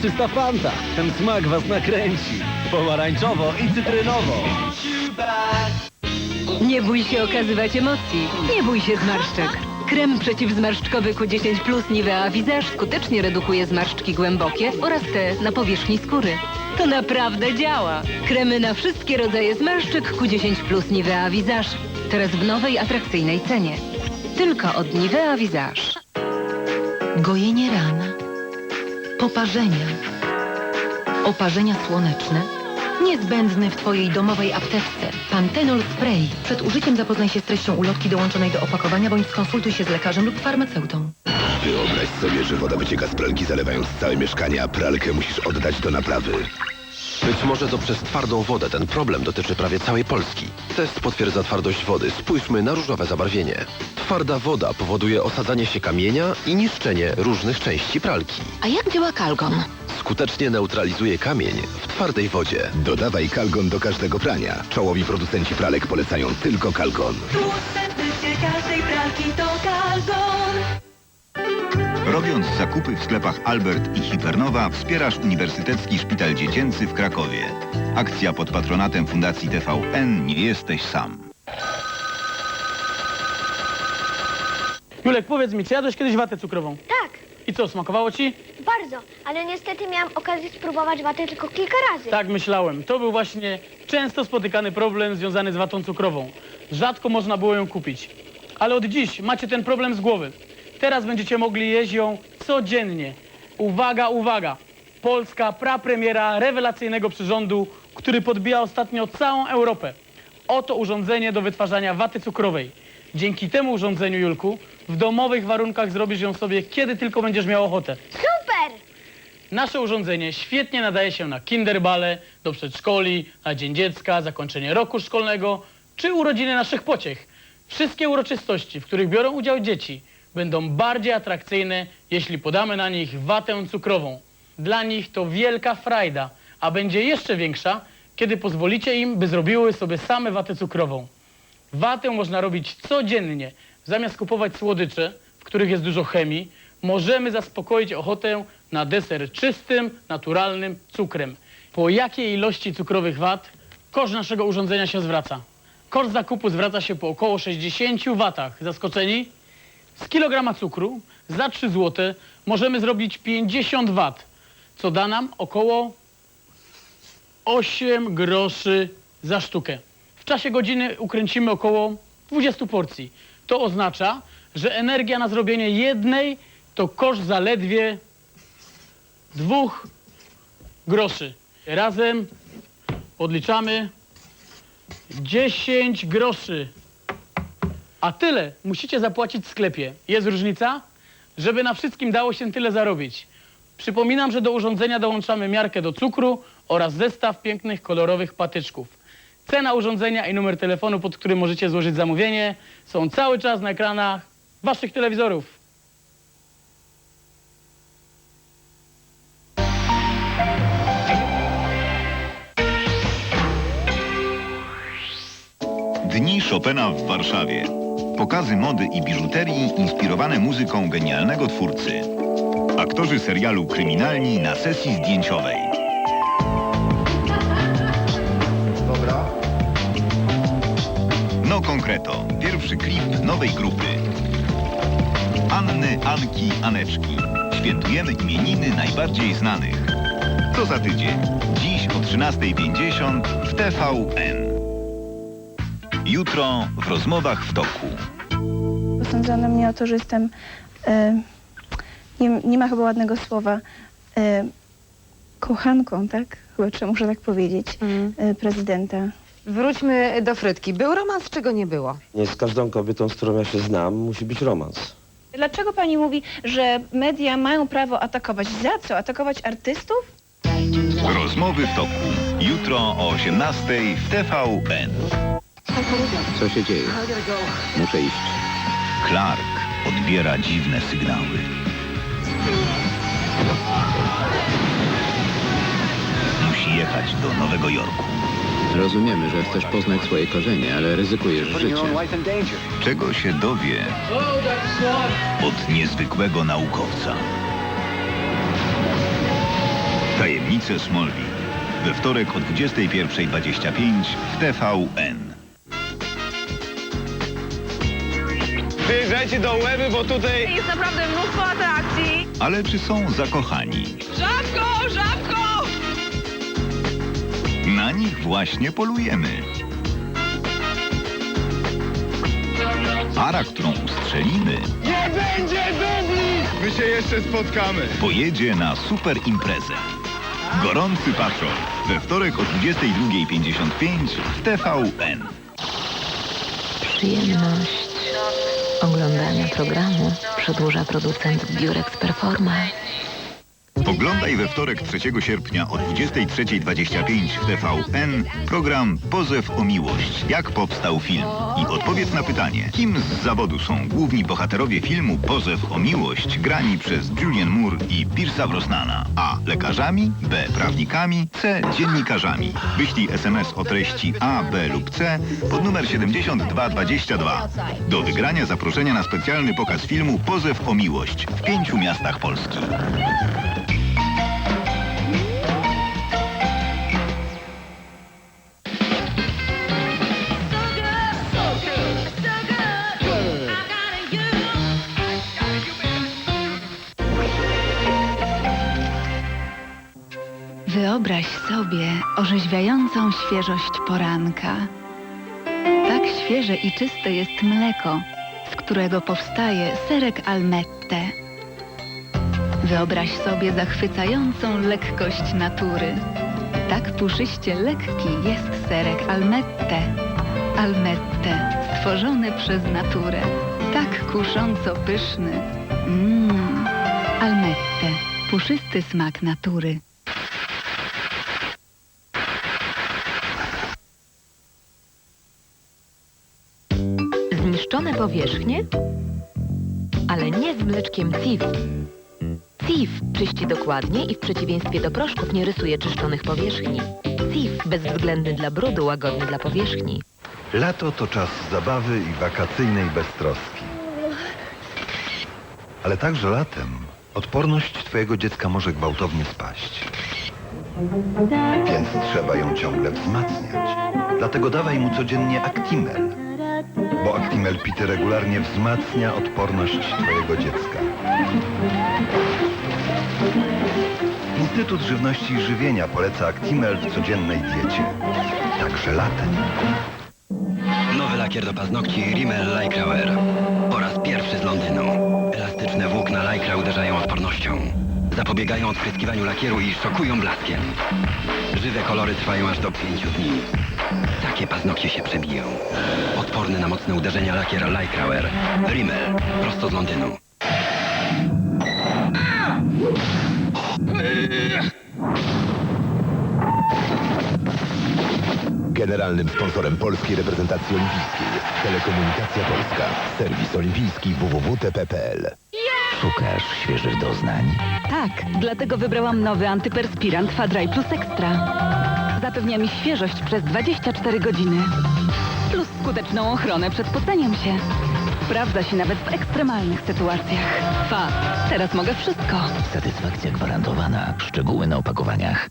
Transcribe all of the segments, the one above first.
Soczysta Fanta. Ten smak was nakręci. Pomarańczowo i cytrynowo. Nie bój się okazywać emocji. Nie bój się zmarszczek. Krem przeciwzmarszczkowy Q10 Plus Nivea Visage skutecznie redukuje zmarszczki głębokie oraz te na powierzchni skóry. To naprawdę działa. Kremy na wszystkie rodzaje zmarszczek Q10 Plus Nivea Visage. Teraz w nowej, atrakcyjnej cenie. Tylko od Nivea Visage. Gojenie ran, poparzenia, oparzenia słoneczne. Niezbędny w Twojej domowej apteczce. Pantenol Spray. Przed użyciem zapoznaj się z treścią ulotki dołączonej do opakowania bądź skonsultuj się z lekarzem lub farmaceutą. Wyobraź sobie, że woda wycieka z pralki zalewając całe mieszkanie, a pralkę musisz oddać do naprawy. Być może to przez twardą wodę ten problem dotyczy prawie całej Polski. Test potwierdza twardość wody. Spójrzmy na różowe zabarwienie. Twarda woda powoduje osadzanie się kamienia i niszczenie różnych części pralki. A jak działa kalgon? Skutecznie neutralizuje kamień w twardej wodzie. Dodawaj kalgon do każdego prania. Czołowi producenci pralek polecają tylko kalgon. Robiąc zakupy w sklepach Albert i Hipernowa wspierasz Uniwersytecki Szpital Dziecięcy w Krakowie. Akcja pod patronatem Fundacji TVN Nie jesteś sam. Julek, powiedz mi, czy jadłeś kiedyś watę cukrową? Tak, I co, smakowało ci? bardzo, ale niestety miałam okazję spróbować watę tylko kilka razy. Tak myślałem. To był właśnie często spotykany problem związany z watą cukrową. Rzadko można było ją kupić. Ale od dziś macie ten problem z głowy. Teraz będziecie mogli jeść ją codziennie. Uwaga, uwaga! Polska prapremiera rewelacyjnego przyrządu, który podbija ostatnio całą Europę. Oto urządzenie do wytwarzania waty cukrowej. Dzięki temu urządzeniu, Julku, w domowych warunkach zrobisz ją sobie, kiedy tylko będziesz miał ochotę. Super! Nasze urządzenie świetnie nadaje się na kinderbale, do przedszkoli, na Dzień Dziecka, zakończenie roku szkolnego czy urodziny naszych pociech. Wszystkie uroczystości, w których biorą udział dzieci, będą bardziej atrakcyjne, jeśli podamy na nich watę cukrową. Dla nich to wielka frajda, a będzie jeszcze większa, kiedy pozwolicie im, by zrobiły sobie same watę cukrową. Watę można robić codziennie. Zamiast kupować słodycze, w których jest dużo chemii, możemy zaspokoić ochotę na deser czystym, naturalnym cukrem. Po jakiej ilości cukrowych wat koszt naszego urządzenia się zwraca? Koszt zakupu zwraca się po około 60 watach. Zaskoczeni? Z kilograma cukru za 3 zł możemy zrobić 50 wat, co da nam około 8 groszy za sztukę. W czasie godziny ukręcimy około 20 porcji. To oznacza, że energia na zrobienie jednej to koszt zaledwie dwóch groszy. Razem odliczamy 10 groszy. A tyle musicie zapłacić w sklepie. Jest różnica? Żeby na wszystkim dało się tyle zarobić. Przypominam, że do urządzenia dołączamy miarkę do cukru oraz zestaw pięknych, kolorowych patyczków. Cena urządzenia i numer telefonu, pod którym możecie złożyć zamówienie, są cały czas na ekranach waszych telewizorów. Dni Chopina w Warszawie. Pokazy mody i biżuterii inspirowane muzyką genialnego twórcy. Aktorzy serialu Kryminalni na sesji zdjęciowej. No konkreto. Pierwszy klip nowej grupy. Anny, Anki, Aneczki. Świętujemy imieniny najbardziej znanych. Co za tydzień. Dziś o 13.50 w TVN. Jutro w rozmowach w toku. Posądzono mnie o to, że jestem, e, nie, nie ma chyba ładnego słowa, e, kochanką, tak? Chyba trzeba muszę tak powiedzieć, e, prezydenta. Wróćmy do Frytki. Był romans, czego nie było? Nie z każdą kobietą, z którą ja się znam, musi być romans. Dlaczego pani mówi, że media mają prawo atakować? Za co? Atakować artystów? Rozmowy w toku. Jutro o 18.00 w TVN. Co się dzieje? Muszę iść. Clark odbiera dziwne sygnały. Musi jechać do Nowego Jorku. Rozumiemy, że chcesz poznać swoje korzenie, ale ryzykujesz życiem. Czego się dowie od niezwykłego naukowca? tajemnice Smallville. We wtorek o 21.25 w TVN. Wyjeżdżajcie do Łeby, bo tutaj... Jest naprawdę mnóstwo atrakcji. Ale czy są zakochani? Żabko, żabko! Na nich właśnie polujemy. Para, którą ustrzelimy, Nie będzie dubli! My się jeszcze spotkamy. pojedzie na super imprezę. Gorący patrol. We wtorek o 22.55 w TVN. Przyjemność oglądania programu przedłuża producent Durex Performa. Oglądaj we wtorek 3 sierpnia o 23.25 w TVN program Pozew o miłość. Jak powstał film? I odpowiedz na pytanie, kim z zawodu są główni bohaterowie filmu Pozew o miłość grani przez Julian Moore i Pierce'a Brosnana? A. Lekarzami, B. Prawnikami, C. Dziennikarzami. Wyślij SMS o treści A, B lub C pod numer 7222. Do wygrania zaproszenia na specjalny pokaz filmu Pozew o miłość w pięciu miastach Polski. Wyobraź sobie orzeźwiającą świeżość poranka. Tak świeże i czyste jest mleko, z którego powstaje serek almette. Wyobraź sobie zachwycającą lekkość natury. Tak puszyście lekki jest serek almette. Almette, stworzony przez naturę. Tak kusząco pyszny. Mmm, almette, puszysty smak natury. Zniszczone powierzchnie? Ale nie z mleczkiem CIF. CIF czyści dokładnie i w przeciwieństwie do proszków nie rysuje czyszczonych powierzchni. CIF bezwzględny dla brudu, łagodny dla powierzchni. Lato to czas zabawy i wakacyjnej beztroski. Ale także latem odporność twojego dziecka może gwałtownie spaść. Więc trzeba ją ciągle wzmacniać. Dlatego dawaj mu codziennie Actimel. Bo Actimel pity regularnie wzmacnia odporność twojego dziecka. Instytut Żywności i Żywienia poleca Actimel w codziennej diecie. Także latem. Nowy lakier do paznokci Rimmel Lycra. Po raz pierwszy z Londynu. Elastyczne włókna Lycra uderzają odpornością. Zapobiegają odpryskiwaniu lakieru i szokują blaskiem. Żywe kolory trwają aż do pięciu dni. Takie paznokcie się przebiją. Odporny na mocne uderzenia lakier Lycra Wear. Rimmel. Prosto z Londynu. Generalnym sponsorem polskiej reprezentacji olimpijskiej jest Telekomunikacja Polska. Serwis olimpijski www.tp.pl Szukasz świeżych doznań? Tak, dlatego wybrałam nowy antyperspirant Fadray Plus Extra. Zapewnia mi świeżość przez 24 godziny. Plus skuteczną ochronę przed poceniem się. Sprawdza się nawet w ekstremalnych sytuacjach. Fat, teraz mogę wszystko. Satysfakcja gwarantowana. Szczegóły na opakowaniach.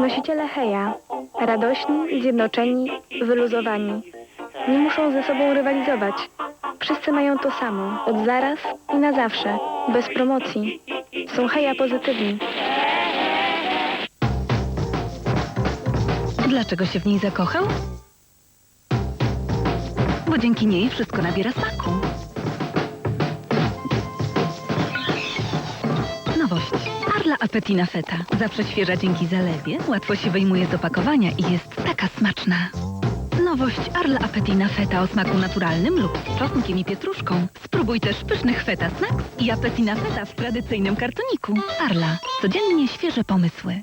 Nosiciele Heja. Radośni, zjednoczeni, wyluzowani. Nie muszą ze sobą rywalizować. Wszyscy mają to samo. Od zaraz i na zawsze. Bez promocji. Są Heja pozytywni. Dlaczego się w niej zakochał? Bo dzięki niej wszystko nabiera smaku. Nowość. Arla Appetina Feta. Zawsze świeża dzięki zalewie, łatwo się wyjmuje z opakowania i jest taka smaczna. Nowość Arla Appetina Feta o smaku naturalnym lub z czosnkiem i pietruszką. Spróbuj też pysznych Feta Snacks i Appetina Feta w tradycyjnym kartoniku. Arla. Codziennie świeże pomysły.